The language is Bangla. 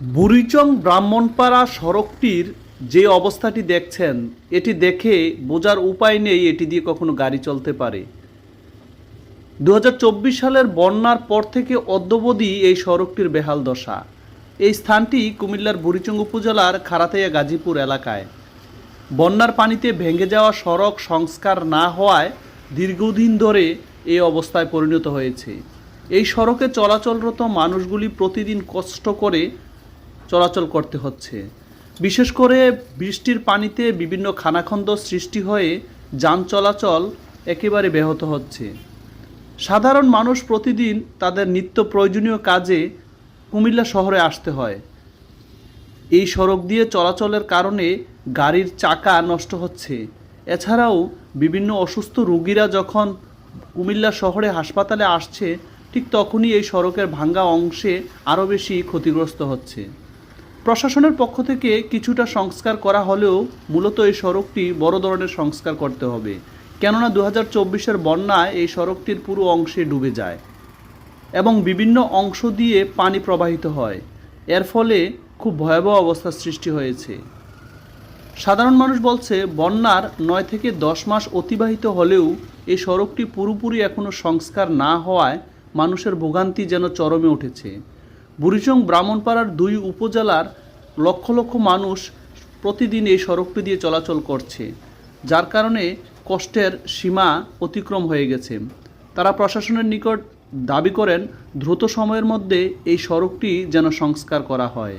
বুড়িচং ব্রাহ্মণপাড়া সড়কটির যে অবস্থাটি দেখছেন, এটি দেখে বোঝার উপায় নেই এটি দিয়ে কখনো গাড়ি চলতে পারে। দু হাজার চব্বিশ সালের বন্যার পর থেকে অদ্যবধি এই সড়কটির বেহাল দশা। এই স্থানটি কুমিল্লার বুড়িচং উপজেলার খারাতাইয়া গাজীপুর এলাকায়। বন্যার পানিতে ভেঙে যাওয়া সড়ক সংস্কার না হওয়ায় দীর্ঘদিন ধরে এই অবস্থায় পরিণত হয়েছে। এই সড়কে চলাচলরত মানুষগুলি প্রতিদিন কষ্ট করে চলাচল করতে হচ্ছে। বিশেষ করে বৃষ্টির পানিতে বিভিন্ন খানাখন্দ সৃষ্টি হয়ে যান চলাচল একেবারে ব্যাহত হচ্ছে। সাধারণ মানুষ প্রতিদিন তাদের নিত্য প্রয়োজনীয় কাজে কুমিল্লা শহরে আসতে হয়। এই সড়ক দিয়ে চলাচলের কারণে গাড়ির চাকা নষ্ট হচ্ছে। এছাড়াও বিভিন্ন অসুস্থ রোগীরা যখন কুমিল্লা শহরে হাসপাতালে আসছে, ঠিক তখনই এই সড়কের ভাঙ্গা অংশে আরও বেশি ক্ষতিগ্রস্ত হচ্ছে। প্রশাসনের পক্ষ থেকে কিছুটা সংস্কার করা হলেও মূলত এই সড়কটি বড় ধরনের সংস্কার করতে হবে। কেননা দু হাজার বন্যায় এই সড়কটির পুরো অংশে ডুবে যায় এবং বিভিন্ন অংশ দিয়ে পানি প্রবাহিত হয়। এর ফলে খুব ভয়াবহ অবস্থার সৃষ্টি হয়েছে। সাধারণ মানুষ বলছে, বন্যার নয় থেকে দশ মাস অতিবাহিত হলেও এই সড়কটি পুরোপুরি এখনও সংস্কার না হওয়ায় মানুষের ভোগান্তি যেন চরমে উঠেছে। বুড়িচং ব্রাহ্মণপাড়ার দুই উপজেলার লক্ষ লক্ষ মানুষ প্রতিদিন এই সড়কটি দিয়ে চলাচল করছে, যার কারণে কষ্টের সীমা অতিক্রম হয়ে গেছে। তারা প্রশাসনের নিকট দাবি করেন, দ্রুত সময়ের মধ্যে এই সড়কটি যেন সংস্কার করা হয়।